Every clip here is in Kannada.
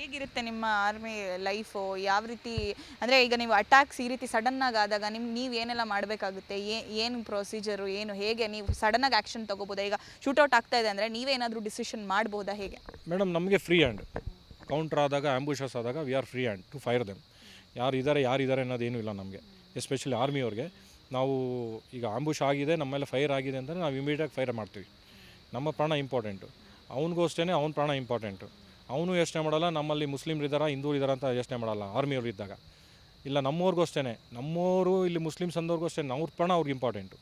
ಹೇಗಿರುತ್ತೆ ನಿಮ್ಮ ಆರ್ಮಿ ಲೈಫು ಯಾವ ರೀತಿ, ಅಂದರೆ ಈಗ ನೀವು ಅಟ್ಯಾಕ್ಸ್ ಈ ರೀತಿ ಸಡನ್ನಾಗಿ ಆದಾಗ ನಿಮ್, ನೀವು ಏನೆಲ್ಲ ಮಾಡಬೇಕಾಗುತ್ತೆ? ಏನು ಪ್ರೊಸೀಜರು ಏನು ಹೇಗೆ ನೀವು ಸಡನ್ನಾಗಿ ಆ್ಯಕ್ಷನ್ ತೊಗೋಬೋದಾ? ಈಗ ಶೂಟೌಟ್ ಆಗ್ತಾ ಇದೆ ಅಂದರೆ ನೀವೇನಾದರೂ ಡಿಸಿಷನ್ ಮಾಡ್ಬೋದಾ ಹೇಗೆ? ಮೇಡಮ್, ನಮಗೆ ಫ್ರೀ ಹ್ಯಾಂಡ್ ಕೌಂಟ್ರ್ ಆದಾಗ ಆಂಬುಷಸ್ ಆದಾಗ we are free hand to fire them ಯಾರು ಇದ್ದಾರೆ ಯಾರು ಇದ್ದಾರೆ ಅನ್ನೋದೇನೂ ಇಲ್ಲ ನಮಗೆ. ಎಸ್ಪೆಷಲಿ ಆರ್ಮಿಯವ್ರಿಗೆ ನಾವು ಈಗ ಆಂಬುಷ್ ಆಗಿದೆ, ನಮ್ಮೆಲ್ಲ ಮೇಲೆ ಫೈರ್ ಆಗಿದೆ ಅಂದರೆ ನಾವು ಇಮಿಡಿಯೇಟಾಗಿ ಫೈರ್ ಮಾಡ್ತೀವಿ. ನಮ್ಮ ಪ್ರಾಣ ಇಂಪಾರ್ಟೆಂಟು ಅವನಿಗೂ ಅವ್ನ ಪ್ರಾಣ ಇಂಪಾರ್ಟೆಂಟು ಅವನು ಯೋಚನೆ ಮಾಡಲ್ಲ ನಮ್ಮಲ್ಲಿ ಮುಸ್ಲಿಮ್ರು ಇದ್ದಾರಾ ಹಿಂದೂ ಇದ್ದಾರ ಅಂತ ಯೋಚನೆ ಮಾಡಲ್ಲ ಆರ್ಮಿಯವ್ರು ಇದ್ದಾಗ. ಇಲ್ಲ ನಮ್ಮವ್ರಿಗೂ ಅಷ್ಟೇ ನಮ್ಮವರು ಇಲ್ಲಿ ಮುಸ್ಲಿಮ್ಸ್ ಅಂದವ್ರಿಗೂ ಅಷ್ಟೇ ಅವ್ರ ಪ್ರಾಣ ಅವ್ರಿಗೆ ಇಂಪಾರ್ಟೆಂಟು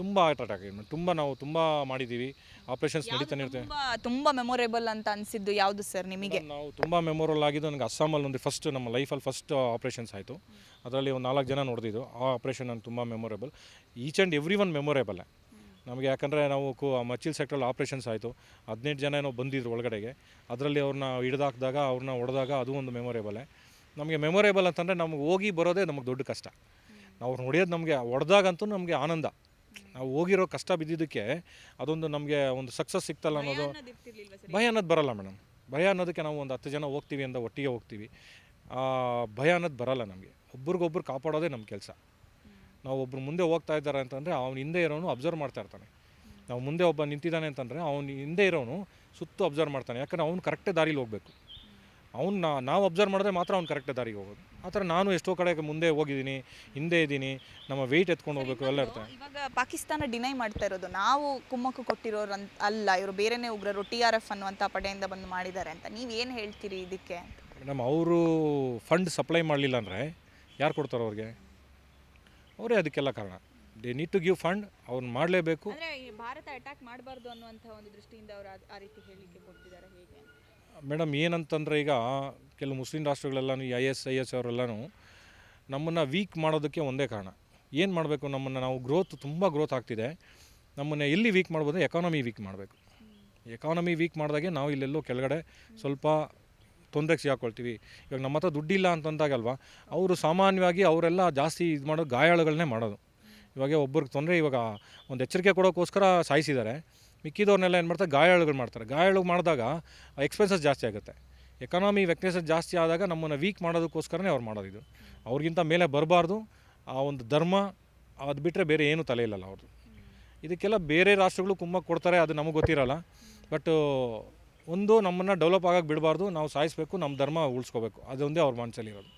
ತುಂಬ ಅಟ್ಯಾಕ್ ಆಗಿ ತುಂಬ ನಾವು ತುಂಬ ಮಾಡಿದ್ದೀವಿ. ಆಪರೇಷನ್ಸ್ ನಡೀತಾನೆ ಇರ್ತೇವೆ ತುಂಬ ಮೆಮೊರೇಬಲ್ ಅಂತ ಅನಿಸಿದ್ದು ಯಾವುದು ಸರ್ ನಿಮಗೆ? ನಾವು ತುಂಬ ಮೆಮೊರಲ್ ಆಗಿದ್ದು ನನಗೆ ಅಸ್ಸಾಮಲ್ಲಿ ಒಂದು ಫಸ್ಟ್ ನಮ್ಮ ಲೈಫಲ್ಲಿ ಫಸ್ಟ್ ಆಪ್ರೇಷನ್ಸ್ ಆಯಿತು. ಅದರಲ್ಲಿ ಒಂದು ನಾಲ್ಕು ಜನ ನೋಡಿದ್ದು ಆ ಆಪ್ರೇಷನ್ ನನಗೆ ತುಂಬ memorable each and every one memorable ನಮಗೆ ಯಾಕಂದರೆ ನಾವು ಕು ಮಚ್ಚಿಲ್ ಸೆಕ್ಟ್ರಲ್ಲಿ ಆಪ್ರೇಷನ್ಸ್ ಆಯಿತು. ಹದಿನೆಂಟು ಜನ ಏನೋ ಬಂದಿದ್ರು ಒಳಗಡೆಗೆ. ಅದರಲ್ಲಿ ಅವ್ರನ್ನ ಹಿಡಿದಾಕ್ದಾಗ ಅವ್ರನ್ನ ಹೊಡೆದಾಗ ಅದು ಒಂದು ಮೆಮೊರೇಬಲೇ ನಮಗೆ ಮೆಮೊರೇಬಲ್ ಅಂತಂದರೆ ನಮಗೆ ಹೋಗಿ ಬರೋದೇ ನಮಗೆ ದೊಡ್ಡ ಕಷ್ಟ. ನಾವು ಹೊಡೆಯೋದು ನಮಗೆ ಹೊಡೆದಾಗಂತೂ ನಮಗೆ ಆನಂದ. ನಾವು ಹೋಗಿರೋ ಕಷ್ಟ ಬಿದ್ದಿದ್ದಕ್ಕೆ ಅದೊಂದು ನಮಗೆ ಒಂದು ಸಕ್ಸಸ್ ಸಿಗ್ತಲ್ಲ ಅನ್ನೋದು ಭಯ ಅನ್ನೋದು ಬರಲ್ಲ ಮೇಡಮ್. ಭಯ ಅನ್ನೋದಕ್ಕೆ ನಾವು ಒಂದು ಹತ್ತು ಜನ ಹೋಗ್ತೀವಿ ಅಂತ ಒಟ್ಟಿಗೆ ಹೋಗ್ತೀವಿ. ಭಯ ಅನ್ನೋದು ಬರಲ್ಲ ನಮಗೆ. ಒಬ್ರಿಗೊಬ್ರು ಕಾಪಾಡೋದೇ ನಮ್ಮ ಕೆಲಸ. ನಾವು ಒಬ್ಬರು ಮುಂದೆ ಹೋಗ್ತಾ ಇದ್ದಾರೆ ಅಂತಂದರೆ ಅವ್ನು ಹಿಂದೆ ಇರೋನು ಅಬ್ಸರ್ವ್ ಮಾಡ್ತಾ ಇರ್ತಾನೆ. ನಾವು ಮುಂದೆ ಒಬ್ಬ ನಿಂತಿದ್ದಾನೆ ಅಂತಂದರೆ ಅವ್ನು ಹಿಂದೆ ಇರೋನು ಸುತ್ತು ಅಬ್ಸರ್ವ್ ಮಾಡ್ತಾನೆ. ಯಾಕಂದ್ರೆ ಅವ್ನು ಕರೆಕ್ಟೇ ದಾರಿಲಿ ಹೋಗಬೇಕು. ಅವ್ನು ನಾವು ಅಬ್ಸರ್ವ್ ಮಾಡಿದ್ರೆ ಮಾತ್ರ ಅವ್ನು ಕರೆಕ್ಟ್ ದಾರಿಗೆ ಹೋಗೋದು. ಆ ಥರ ನಾನು ಎಷ್ಟೋ ಕಡೆ ಮುಂದೆ ಹೋಗಿದ್ದೀನಿ ಹಿಂದೆ ಇದ್ದೀನಿ ನಮ್ಮ ವೆಯ್ಟ್ ಎತ್ಕೊಂಡು ಹೋಗ್ಬೇಕು ಎಲ್ಲ ಇರ್ತಾರೆ ಇವಾಗ ಪಾಕಿಸ್ತಾನ ಡಿನೈ ಮಾಡ್ತಾ ಇರೋದು. ನಾವು ಕುಮ್ಮಕ್ಕು ಕೊಟ್ಟಿರೋರು ಅಂತ ಅಲ್ಲ ಇವರು ಬೇರೆನೇ ಉಗ್ರರು ಟಿ ಆರ್ ಎಫ್ ಅನ್ನುವಂಥ ಪಡೆಯಿಂದ ಬಂದು ಮಾಡಿದ್ದಾರೆ ಅಂತ. ನೀವು ಏನು ಹೇಳ್ತೀರಿ ಇದಕ್ಕೆ ಮೇಡಮ್ ಅವರು ಫಂಡ್ ಸಪ್ಲೈ ಮಾಡಲಿಲ್ಲ ಅಂದರೆ ಯಾರು ಕೊಡ್ತಾರೆ ಅವ್ರಿಗೆ? ಅವರೇ ಅದಕ್ಕೆಲ್ಲ ಕಾರಣ. They need to give fund ಅವ್ರನ್ನ ಮಾಡಲೇಬೇಕು. ಅಂದ್ರೆ ಈ ಭಾರತ ಅಟ್ಯಾಕ್ ಮಾಡಬಾರ್ದು ಅನ್ನುವಂಥ ಒಂದು ದೃಷ್ಟಿಯಿಂದ ಅವರು ಆ ರೀತಿ ಹೇಳಲಿಕ್ಕೆ ಕೊಡ್ತಿದ್ದಾರೆ ಹೇಗೆ? ಮೇಡಮ್ ಏನಂತಂದರೆ ಈಗ ಕೆಲವು ಮುಸ್ಲಿಂ ರಾಷ್ಟ್ರಗಳೆಲ್ಲನೂ ಐ ಎಸ್ ಐ ಎಸ್ ಅವರೆಲ್ಲನೂ ನಮ್ಮನ್ನು ವೀಕ್ ಮಾಡೋದಕ್ಕೆ ಒಂದೇ ಕಾರಣ. ಏನು ಮಾಡಬೇಕು ನಮ್ಮನ್ನು? ನಾವು ಗ್ರೋತ್ ತುಂಬ ಗ್ರೋತ್ ಆಗ್ತಿದೆ. ನಮ್ಮನ್ನು ಎಲ್ಲಿ ವೀಕ್ ಮಾಡ್ಬೋದು? ಎಕಾನಮಿ ವೀಕ್ ಮಾಡಬೇಕು. ಎಕಾನಮಿ ವೀಕ್ ಮಾಡಿದಾಗೆ ನಾವು ಇಲ್ಲೆಲ್ಲೋ ಕೆಳಗಡೆ ಸ್ವಲ್ಪ ತೊಂದರೆಗೆ ಸಿಗಾಕೊಳ್ತೀವಿ. ಇವಾಗ ನಮ್ಮ ಹತ್ರ ದುಡ್ಡಿಲ್ಲ ಅಂತಂದಾಗಲ್ವ, ಅವರು ಸಾಮಾನ್ಯವಾಗಿ ಅವರೆಲ್ಲ ಜಾಸ್ತಿ ಇದು ಮಾಡೋದು ಗಾಯಾಳುಗಳನ್ನೇ ಮಾಡೋದು. ಇವಾಗ ಒಬ್ಬರಿಗೆ ತೊಂದರೆ ಇವಾಗ ಒಂದು ಎಚ್ಚರಿಕೆ ಕೊಡೋಕ್ಕೋಸ್ಕರ ಸಾಯಿಸಿದ್ದಾರೆ. ಮಿಕ್ಕಿದವ್ರನ್ನೆಲ್ಲ ಏನು ಮಾಡ್ತಾರೆ, ಗಾಯಾಳುಗಳು ಮಾಡ್ತಾರೆ. ಗಾಯಾಳು ಮಾಡಿದಾಗ ಎಕ್ಸ್ಪೆನ್ಸಸ್ ಜಾಸ್ತಿ ಆಗುತ್ತೆ. ಎಕನಾಮಿ ವೆಕ್ನೆಸಸ್ ಜಾಸ್ತಿ ಆದಾಗ ನಮ್ಮನ್ನು ವೀಕ್ ಮಾಡೋದಕ್ಕೋಸ್ಕರನೇ ಅವ್ರು ಮಾಡೋದು ಇದು. ಅವ್ರಿಗಿಂತ ಮೇಲೆ ಬರಬಾರ್ದು. ಆ ಒಂದು ಧರ್ಮ ಅದು ಬಿಟ್ಟರೆ ಬೇರೆ ಏನೂ ತಲೆ ಇಲ್ಲಲ್ಲ ಅವ್ರದ್ದು ಇದಕ್ಕೆಲ್ಲ ಬೇರೆ ರಾಷ್ಟ್ರಗಳು ಕುಮ್ಮಕ್ಕೆ ಕೊಡ್ತಾರೆ, ಅದು ನಮಗೆ ಗೊತ್ತಿರಲ್ಲ. ಬಟ್ ಒಂದು ನಮ್ಮನ್ನು ಡೆವಲಪ್ ಆಗಕ್ಕೆ ಬಿಡಬಾರ್ದು ನಾವು ಸಾಯಿಸಬೇಕು ನಮ್ಮ ಧರ್ಮ ಉಳಿಸ್ಕೋಬೇಕು. ಅದೊಂದೇ ಅವ್ರ ಮನಸ್ಸಲ್ಲಿ ಇರೋದು.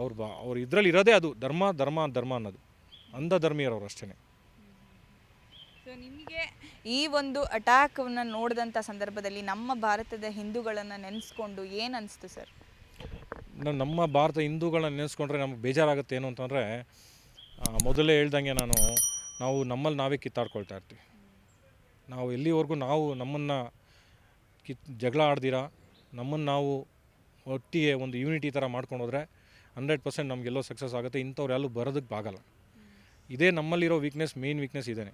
ಅವ್ರು ಬಾ ಅವ್ರು ಇದರಲ್ಲಿ ಇರೋದೇ ಅದು ಧರ್ಮ ಧರ್ಮ ಧರ್ಮ ಅನ್ನೋದು. ಅಂಧ ಧರ್ಮೀಯರವ್ರು ಅಷ್ಟೇ ಸೊ ನಿಮಗೆ ಈ ಒಂದು ಅಟ್ಯಾಕನ್ನು ನೋಡಿದಂಥ ಸಂದರ್ಭದಲ್ಲಿ ನಮ್ಮ ಭಾರತದ ಹಿಂದೂಗಳನ್ನು ನೆನೆಸ್ಕೊಂಡು ಏನು ಅನಿಸ್ತು ಸರ್? ನಮ್ಮ ಭಾರತ ಹಿಂದೂಗಳನ್ನ ನೆನೆಸ್ಕೊಂಡ್ರೆ ನಮ್ಗೆ ಬೇಜಾರಾಗುತ್ತೆ ಏನು ಅಂತಂದರೆ ಮೊದಲೇ ಹೇಳ್ದಂಗೆ ನಾನು ನಾವು ನಮ್ಮಲ್ಲಿ ನಾವೇ ಕಿತ್ತಾಡ್ಕೊಳ್ತಾ ಇರ್ತೀವಿ. ನಾವು ಎಲ್ಲಿವರೆಗೂ ನಾವು ನಮ್ಮನ್ನು ಕಿತ್ ಜಗಳ ಆಡ್ದಿರಾ? ನಮ್ಮನ್ನು ನಾವು ಒಟ್ಟಿಗೆ ಒಂದು ಯೂನಿಟಿ ಥರ ಮಾಡ್ಕೊಂಡು ಹೋದರೆ ಹಂಡ್ರೆಡ್ ಪರ್ಸೆಂಟ್ ನಮಗೆಲ್ಲೋ ಸಕ್ಸಸ್ ಆಗುತ್ತೆ. ಇಂಥವ್ರು ಎಲ್ಲೂ ಬರೋದಕ್ಕೆ ಆಗಲ್ಲ ಇದೇ ನಮ್ಮಲ್ಲಿರೋ ವೀಕ್ನೆಸ್ ಮೇನ್ ವೀಕ್ನೆಸ್ ಇದೇನೆ.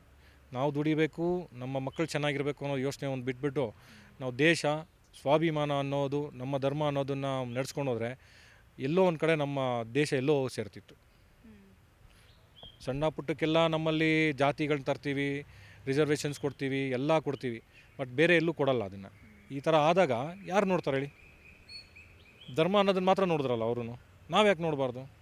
ನಾವು ದುಡಿಬೇಕು, ನಮ್ಮ ಮಕ್ಕಳು ಚೆನ್ನಾಗಿರಬೇಕು ಅನ್ನೋ ಯೋಚನೆ ಒಂದು ಬಿಟ್ಬಿಟ್ಟು ನಾವು ದೇಶ, ಸ್ವಾಭಿಮಾನ ಅನ್ನೋದು, ನಮ್ಮ ಧರ್ಮ ಅನ್ನೋದನ್ನು ನಡೆಸ್ಕೊಂಡು ಹೋದರೆ ಎಲ್ಲೋ ಒಂದು ಕಡೆ ನಮ್ಮ ದೇಶ ಎಲ್ಲೋ ಸೇರ್ತಿತ್ತು. ಸಣ್ಣ ಪುಟ್ಟಕ್ಕೆಲ್ಲ ನಮ್ಮಲ್ಲಿ ಜಾತಿಗಳನ್ನ ತರ್ತೀವಿ ರಿಸರ್ವೇಷನ್ಸ್ ಕೊಡ್ತೀವಿ, ಎಲ್ಲ ಕೊಡ್ತೀವಿ. ಬಟ್ ಬೇರೆ ಎಲ್ಲೂ ಕೊಡಲ್ಲ ಅದನ್ನು. ಈ ಥರ ಆದಾಗ ಯಾರು ನೋಡ್ತಾರೆ ಹೇಳಿ? ಧರ್ಮ ಅನ್ನೋದನ್ನು ಮಾತ್ರ ನೋಡಿದ್ರಲ್ಲ ಅವರು ನಾವು ಯಾಕೆ ನೋಡಬಾರ್ದು?